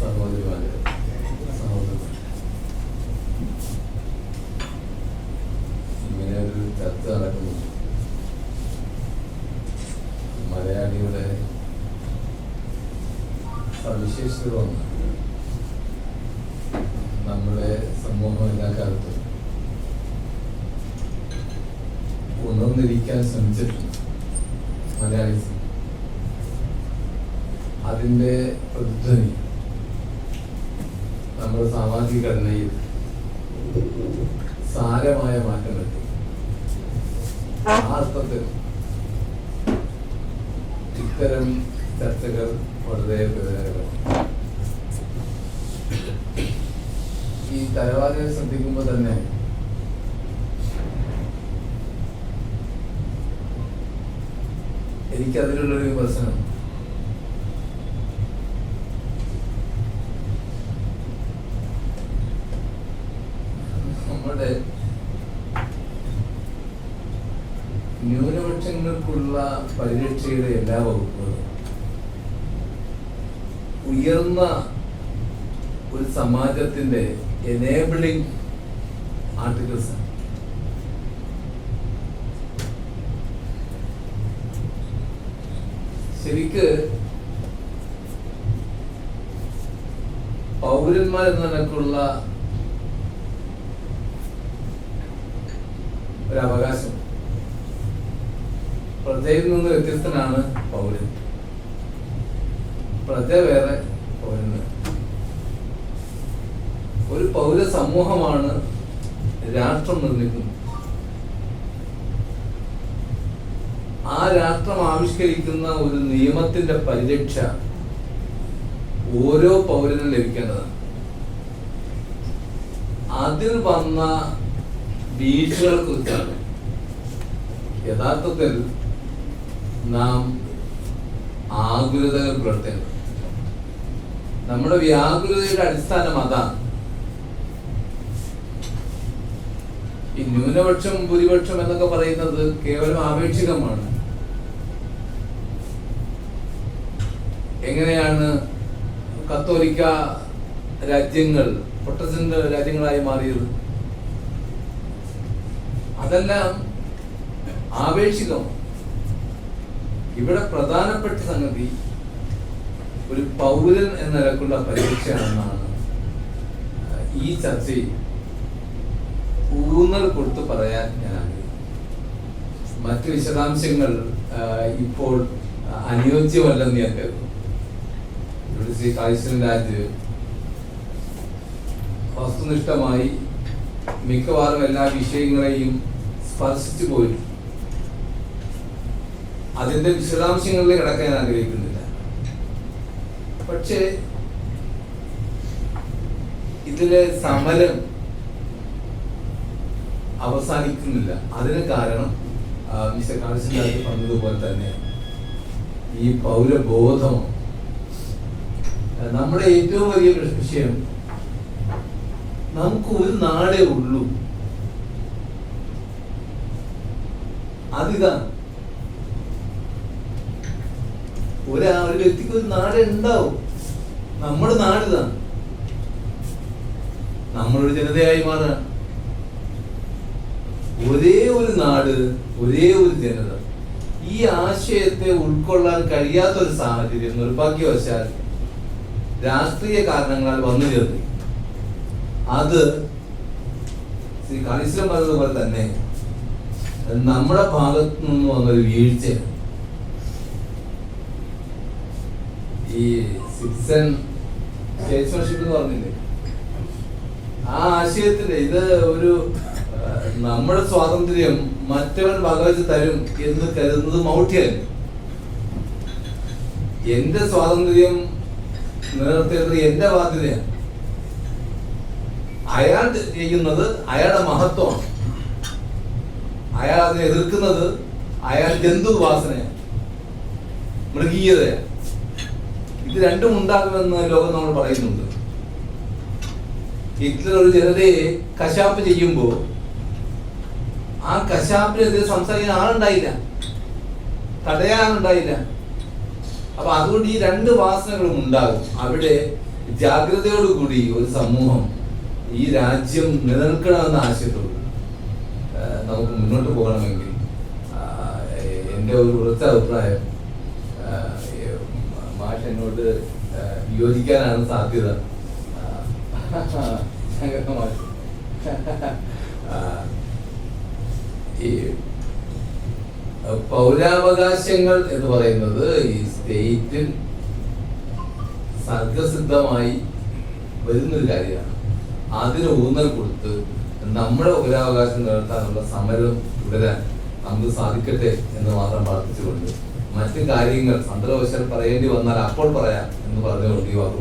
സഹോദരിമാരെ സഹോദരൻ ഇങ്ങനെ ഒരു ചർച്ച നടക്കുന്നു മലയാളിയുടെ സവിശേഷതകളൊന്ന് നമ്മുടെ സമൂഹം എല്ലാ കാലത്തും ഉണർന്നിരിക്കാൻ ശ്രമിച്ചിട്ടുണ്ട് മലയാളി അതിന്റെ പ്രതിധ്വനി നമ്മുടെ സാമാജിക ഘടനയിൽ സാരമായ മാറ്റം വരുത്തി. ആ. അർത്ഥത്തിൽ ഇത്തരം ചർച്ചകൾ വളരെ ഈ തലവാദിനെ ശ്രദ്ധിക്കുമ്പോൾ തന്നെ എനിക്കതിലുള്ളൊരു വിമർശനം നമ്മുടെ ന്യൂനപക്ഷങ്ങൾക്കുള്ള പരിരക്ഷയുടെ എല്ലാ വകുപ്പുകളും ഉയർന്ന ഒരു സമാജത്തിന്റെ എനേബിളിംഗ് ആർട്ടിക്കിൾസ് ആണ്. ശരിക്ക് പൗരന്മാരെന്ന നിലക്കുള്ള ഒരു അവകാശം പ്രജയിൽ നിന്ന് വ്യത്യസ്തനാണ് പൗരൻ. പ്രജ വേറെ പൗരന്. ഒരു പൗര സമൂഹമാണ് രാഷ്ട്രം നിർമ്മിക്കുന്നത്. ആ രാഷ്ട്രം ആവിഷ്കരിക്കുന്ന ഒരു നിയമത്തിന്റെ പരിരക്ഷ ഓരോ പൗരനും ലഭിക്കേണ്ടതാണ്. അതിൽ വന്ന വീഴ്ചകളെ കുറിച്ചാണ് യഥാർത്ഥത്തിൽ നാം ആകുലതകൾ പുലർത്തേണ്ടത്. നമ്മുടെ വ്യാകുലതയുടെ അടിസ്ഥാനം അതാണ്. ഈ ന്യൂനപക്ഷം ഭൂരിപക്ഷം എന്നൊക്കെ പറയുന്നത് കേവലം ആപേക്ഷികമാണ്. എങ്ങനെയാണ് കത്തോലിക്ക രാജ്യങ്ങൾ പ്രൊട്ടസ്റ്റന്റ് രാജ്യങ്ങളായി മാറിയത്? അതെല്ലാം ആപേക്ഷികമാണ് ഇവിടെ പ്രധാനപ്പെട്ട സംഗതി ഒരു പൗരൻ എന്ന നിലക്കുള്ള പരീക്ഷയാണെന്നാണ് ഈ ചർച്ചയിൽ ഊന്നൽ കൊടുത്ത് പറയാൻ ഞാൻ ആഗ്രഹിക്കുന്നു. മറ്റ് വിശദാംശങ്ങൾ ഇപ്പോൾ അനുയോജ്യമല്ലെന്ന് ഞാൻ കരുതുന്നു ശ്രീ കാഴ്ചൻ രാജ് വസ്തുനിഷ്ഠമായി മിക്കവാറും എല്ലാ വിഷയങ്ങളെയും സ്പർശിച്ചു പോയി. അതിന്റെ വിശദാംശങ്ങളിൽ കിടക്കാൻ ആഗ്രഹിക്കുന്നില്ല. പക്ഷേ ഇതിലെ സമരം അവസാനിക്കുന്നില്ല. അതിന് കാരണം മിസ്റ്റർ പറഞ്ഞതുപോലെ തന്നെ ഈ പൗരബോധം. നമ്മുടെ ഏറ്റവും വലിയ വിഷയം നമുക്ക് ഒരു നാടേ ഉള്ളൂ. അതിതാണ് ഒരാ ഒരു വ്യക്തിക്ക് ഒരു നാട് ഉണ്ടാവും. നമ്മുടെ നാട് ഇതാണ് നമ്മളൊരു ജനതയായി മാറാ. ഒരേ ഒരു നാട് ഒരേ ഒരു ജനത. ഈ ആശയത്തെ ഉൾക്കൊള്ളാൻ കഴിയാത്ത ഒരു സാഹചര്യം നിർഭാഗ്യവശാൽ രാഷ്ട്രീയ കാരണങ്ങളാൽ വന്നു ചേർന്നു. അത് ശ്രീ കണിശ്വരം പറഞ്ഞതുപോലെ തന്നെ നമ്മുടെ ഭാഗത്തു നിന്ന് വന്നൊരു വീഴ്ച ഈ സിറ്റിസൺ സ്റ്റേറ്റ്സ്മാൻഷിപ്പ് എന്ന് പറഞ്ഞില്ലേ? ആ ആശയത്തിന്റെ ഇത് ഒരു നമ്മുടെ സ്വാതന്ത്ര്യം മറ്റവൻ വകവെച്ച് തരും എന്ന് കരുതുന്നത് മൗഢ്യല്ല എന്റെ സ്വാതന്ത്ര്യം നിലനിർത്തേണ്ടത് എന്റെ ബാധ്യതയാണ്. അയാൾ ചെയ്യുന്നത് അയാളുടെ മഹത്വമാണ്. അയാൾ അതിനെ എതിർക്കുന്നത് അയാൾ ജന്തു വാസനയാണ് മൃഗീയതയാണ്. ഇത് രണ്ടും ഉണ്ടാകുമെന്ന് ലോകം നമ്മൾ പറയുന്നുണ്ട്. ഹിറ്റ്ലർ ഒരു ജനതയെ കശാപ്പ് ചെയ്യുമ്പോൾ ആ കശാപ്പിനെതിരെ സംസാരിക്കാൻ ആളുണ്ടായില്ല. തടയാനുണ്ടായില്ല. അപ്പൊ അതുകൊണ്ട് ഈ രണ്ട് വാസനകളും ഉണ്ടാകും. അവിടെ ജാഗ്രതയോടുകൂടി ഒരു സമൂഹം ഈ രാജ്യം നിലനിൽക്കണമെന്ന ആശയത്തോട് നമുക്ക് മുന്നോട്ട് പോകണമെങ്കിൽ എന്റെ ഒരു വൃത്ത അഭിപ്രായം മാഷ് എന്നോട് യോജിക്കാനാണ് സാധ്യത. ഈ പൗരാവകാശങ്ങൾ എന്ന് പറയുന്നത് ഈ സ്റ്റേറ്റിൽ സർഗസിദ്ധമായി വരുന്നൊരു കാര്യമാണ്. അതിന് ഊന്നൽ കൊടുത്ത് നമ്മുടെ പൗരാവകാശം നിലനിർത്താനുള്ള സമരം തുടരാൻ നമുക്ക് സാധിക്കട്ടെ എന്ന് മാത്രം പ്രാർത്ഥിച്ചുകൊണ്ട് മറ്റു കാര്യങ്ങൾ സന്ദർഭവശാൽ പറയേണ്ടി വന്നാൽ അപ്പോൾ പറയാം എന്ന് പറഞ്ഞുകൊണ്ട് ഈ വാക്ക്